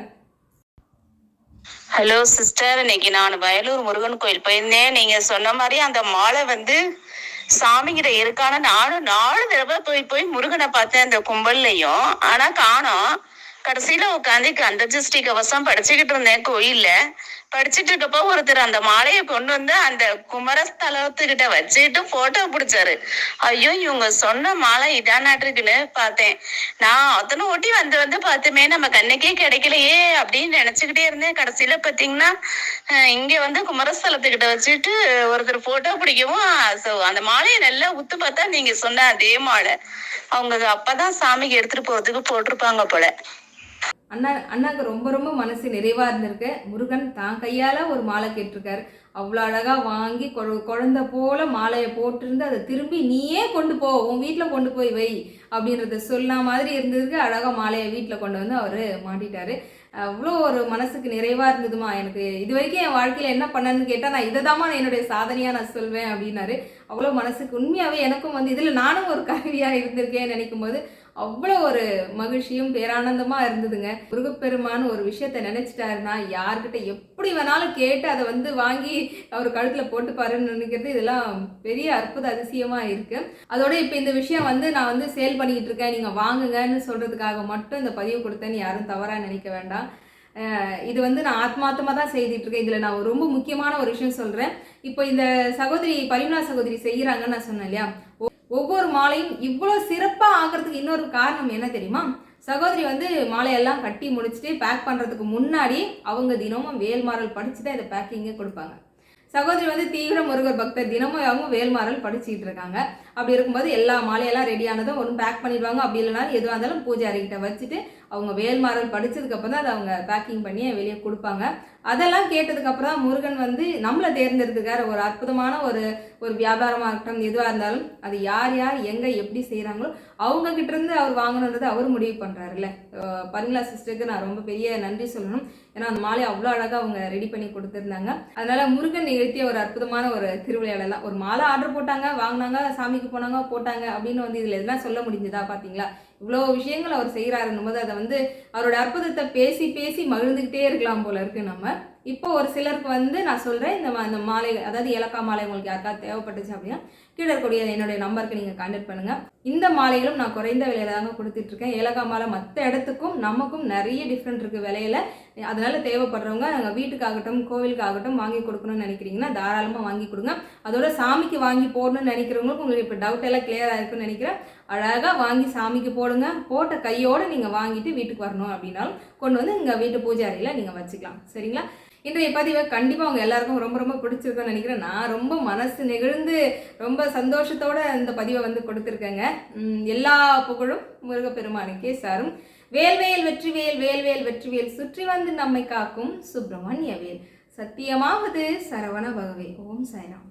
ஹலோ சிஸ்டர் இன்னைக்கு நான் வயலூர் முருகன் கோயில் போயிருந்தேன். நீங்க சொன்ன மாதிரி அந்த மாலை வந்து சாமிகிட்ட இருக்கான நானும் நாலு தடவை போய் போய் முருகனை பார்த்தேன் அந்த கும்பல்லையும். ஆனா காணோம். கடைசியில உட்காந்து அந்த கவசம் படிச்சுக்கிட்டு இருந்தேன் கோயில்ல. படிச்சுட்டு இருக்கப்போ ஒருத்தர் அந்த மாலையை கொண்டு வந்து அந்த குமரஸ்தலத்துக்கிட்ட வச்சுட்டு போட்டோ பிடிச்சாரு. ஐயோ இவங்க சொன்ன மாலை இதானாட்டிருக்குன்னு பார்த்தேன். நான் அத்தனை ஓட்டி வந்து வந்து பார்த்துமே நம்ம கண்ணுக்கே கிடைக்கலையே அப்படின்னு நினைச்சுக்கிட்டே இருந்தேன். கடைசியில பாத்தீங்கன்னா இங்க வந்து குமரஸ்தலத்துக்கிட்ட வச்சுட்டு ஒருத்தர் போட்டோ பிடிக்கவும் அந்த மாலையை நல்லா உத்து பார்த்தா நீங்க சொன்ன அதே மாலை. அவங்க அப்பதான் சாமிக்கு எடுத்துட்டு போறதுக்கு போட்டிருப்பாங்க போல. அண்ணா அண்ணாக்கு ரொம்ப ரொம்ப மனசு நிறைவாக இருந்திருக்கு. முருகன் தான் கையால் ஒரு மாலை கேட்டிருக்காரு. அவ்வளோ அழகாக வாங்கி கொழ குழந்த போல மாலையை போட்டிருந்து அதை திரும்பி நீயே கொண்டு போ உன் வீட்டில் கொண்டு போய் வை அப்படின்றத சொன்ன மாதிரி இருந்ததுக்கு அழகாக மாலையை வீட்டில் கொண்டு வந்து அவர் மாட்டிட்டாரு. அவ்வளோ ஒரு மனசுக்கு நிறைவாக இருந்ததுமா எனக்கு. இது வரைக்கும் என் வாழ்க்கையில் என்ன பண்ணேன்னு கேட்டால் நான் இதை தாம்மா என்னுடைய சாதனையாக நான் சொல்வேன் அப்படின்னாரு. அவ்வளோ மனசுக்கு உண்மையாகவே எனக்கும் வந்து இதில் நானும் ஒரு கருவியாக இருந்திருக்கேன் நினைக்கும் போது அவ்வளோ ஒரு மகிழ்ச்சியும் பேரானந்தமாக இருந்ததுங்க. முருகப்பெருமான் ஒரு விஷயத்த நினச்சிட்டாருன்னா யார்கிட்ட எப்படி வேணாலும் கேட்டு அதை வந்து வாங்கி அவர் கழுத்தில் போட்டுப்பாருன்னு நினைக்கிறது இதெல்லாம் பெரிய அற்புத அதிசயமாக இருக்குது அதோட இப்போ இந்த விஷயம் வந்து நான் வந்து சேல் பண்ணிக்கிட்டு இருக்கேன். நீங்கள் வாங்குங்கன்னு சொல்கிறதுக்காக மட்டும் இந்த பதிவு கொடுத்தேன்னு யாரும் தவறாக நினைக்க வேண்டாம். இது வந்து நான் ஆத்மார்த்தமாக தான் செய்துட்டு இருக்கேன். இதில் நான் ரொம்ப முக்கியமான ஒரு விஷயம் சொல்கிறேன் இப்போ இந்த சகோதரி பரிமளா சகோதரி செய்கிறாங்கன்னு நான் சொன்னேன் இல்லையா? ஒவ்வொரு மாலையும் இவ்வளோ சிறப்பாக ஆகிறதுக்கு இன்னொரு காரணம் என்ன தெரியுமா? சகோதரி வந்து மாலையெல்லாம் கட்டி முடிச்சுட்டு பேக் பண்ணுறதுக்கு முன்னாடி அவங்க தினமும் வேல்மாறல் படிச்சு தான் இதை பேக்கிங்கே கொடுப்பாங்க. சகோதரி வந்து தீவிர முருகர் பக்தர் தினமும் அவங்க வேல்மாறல் படிச்சுக்கிட்டு இருக்காங்க. அப்படி இருக்கும்போது எல்லா மாலையெல்லாம் ரெடியானதும் ஒன்றும் ஒன்று பேக் பண்ணிடுவாங்க. அப்படி இல்லைனாலும் எதுவாக இருந்தாலும் பூஜை பூஜாரிகிட்ட வச்சுட்டு அவங்க வேல்மாறல் படித்ததுக்கப்புறம் தான் அதை அவங்க பேக்கிங் பண்ணி வெளியே கொடுப்பாங்க. அதெல்லாம் கேட்டதுக்கப்புறம் தான் முருகன் வந்து நம்மளை தேர்ந்தெடுத்துக்கார் ஒரு அற்புதமான ஒரு ஒரு வியாபாரமாக இருக்கட்டும் எதுவாக இருந்தாலும் அது யார் யார் எங்கே எப்படி செய்கிறாங்களோ அவங்கக்கிட்டேருந்து இருந்து அவர் வாங்கணுன்றது அவர் முடிவு பண்ணுறாருல்ல பரிமலா சிஸ்டருக்கு? நான் ரொம்ப பெரிய நன்றி சொல்லணும். ஏன்னா அந்த மாலை அவ்வளோ அழகாக அவங்க ரெடி பண்ணி கொடுத்துருந்தாங்க. அதனால் முருகன் நிகழ்த்திய ஒரு அற்புதமான ஒரு திருவிளையாடலாம் ஒரு மாலை ஆர்டர் போட்டாங்க வாங்கினாங்க சாமிக்கு போனாங்க போட்டாங்க அப்படின்னு வந்து இதில் எல்லாம் சொல்ல முடிஞ்சதா பார்த்தீங்களா இவ்வளோ விஷயங்கள் அவர் செய்கிறாருன்னும் போது அதை வந்து அவரோட அற்புதத்தை பேசி பேசி மகிழ்ந்துக்கிட்டே இருக்கலாம் போல இருக்கு நம்ம. இப்போ ஒரு சிலருக்கு வந்து நான் சொல்கிறேன் இந்த மா- இந்த மாலை அதாவது ஏலக்காய் மாலை உங்களுக்கு யாருக்காவது தேவைப்பட்டுச்சு அப்படின்னா கீழே இருக்கக்கூடிய என்னுடைய நம்பருக்கு நீங்கள் கான்டாக்ட் பண்ணுங்கள் இந்த மாலைகளும் நான் குறைந்த விலையில தாங்க கொடுத்துட்ருக்கேன். ஏலக்காய் மாலை மற்ற இடத்துக்கும் நமக்கும் நிறைய டிஃப்ரெண்ட் இருக்குது விலையில. அதனால் தேவைப்படுறவங்க நாங்கள் வீட்டுக்காகட்டும் கோவிலுக்காகட்டும் வாங்கி கொடுக்கணும்னு நினைக்கிறீங்கன்னா தாராளமாக வாங்கி கொடுங்க. அதோட சாமிக்கு வாங்கி போடணும்னு நினைக்கிறவங்களுக்கு உங்களுக்கு இப்போ டவுட் எல்லாம் கிளியராக இருக்குன்னு நினைக்கிறேன். அழகாக வாங்கி சாமிக்கு போடுங்க. போட்ட கையோடு நீங்கள் வாங்கிட்டு வீட்டுக்கு வரணும் அப்படின்னாலும் கொண்டு வந்து இங்கே வீட்டு பூஜை அறையில் நீங்கள் வச்சுக்கலாம். சரிங்களா? இன்றைய பதிவை கண்டிப்பாக அவங்க எல்லாருக்கும் ரொம்ப ரொம்ப பிடிச்சிருக்குன்னு நினைக்கிறேன். நான் ரொம்ப மனசு நெகிழ்ந்து ரொம்ப சந்தோஷத்தோட இந்த பதிவை வந்து கொடுத்துருக்கேங்க. எல்லா புகழும் முருகப்பெருமானுக்கே சாரும். வேல்வேல் வெற்றிவேல் வேல்வேல் வெற்றிவேல் சுற்றி வந்து நம்மை காக்கும் சுப்பிரமணிய வேல். சத்தியமாவது சரவண பகவே ஓம் சாய்ராம்.